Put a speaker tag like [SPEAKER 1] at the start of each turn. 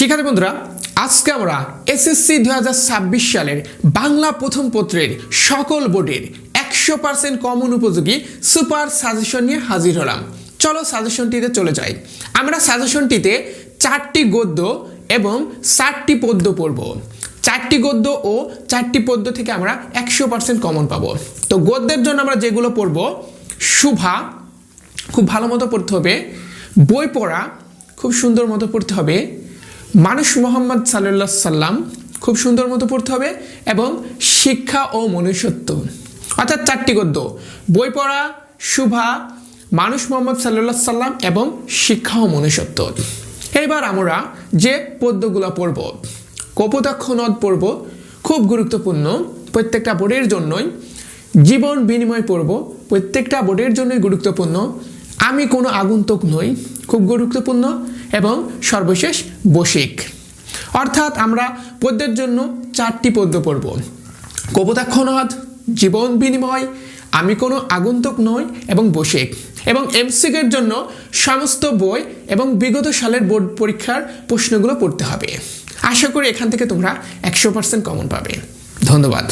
[SPEAKER 1] শিক্ষার্থী বন্ধুরা, আজকে আমরা এসএসসি দু হাজার ছাব্বিশ সালের বাংলা প্রথম পত্রের সকল বোর্ডের একশো পার্সেন্ট কমন উপযোগী সুপার সাজেশন নিয়ে হাজির হলাম। চলো সাজেশনটিতে চলে যাই। আমরা সাজেশনটিতে চারটি গদ্য এবং চারটি পদ্য পড়ব। চারটি গদ্য ও চারটি পদ্য থেকে আমরা একশো পার্সেন্ট কমন পাবো। তো গদ্যের জন্য আমরা যেগুলো পড়ব, শুভা, খুব ভালো মতো পড়তে হবে, বই পড়া, খুব সুন্দর মতো পড়তে হবে মানুষ মোহাম্মদ সাল্লাহ সাল্লাম খুব সুন্দর মতো পড়তে হবে এবং শিক্ষা ও মনুষ্যত্ব। অর্থাৎ চারটি গদ্য। বই পড়া, শুভা, মানুষ মোহাম্মদ সাল্লাহ সাল্লাম এবং শিক্ষা ও মনুষ্যত্ব। এবার আমরা যে পদ্যগুলো পড়ব, কপোতাক্ষ নদ পড়ব, খুব গুরুত্বপূর্ণ, প্রত্যেকটা বোর্ডের জন্যই। জীবন বিনিময় পড়ব, প্রত্যেকটা বোর্ডের জন্যই গুরুত্বপূর্ণ। আমি কোনো আগন্তুক নই, খুব গুরুত্বপূর্ণ। এবং সর্বশেষ বসিক। অর্থাৎ আমরা পদ্যের জন্য চারটি পদ্য পড়ব। কপোতাক্ষ নদ জীবন বিনিময়, আমি কোনো আগন্তুক নই এবং বসিক। এবং এমসিকের জন্য সমস্ত বই এবং বিগত সালের বোর্ড পরীক্ষার প্রশ্নগুলো পড়তে হবে। আশা করি এখান থেকে তোমরা একশো পার্সেন্ট কমন পাবে। ধন্যবাদ।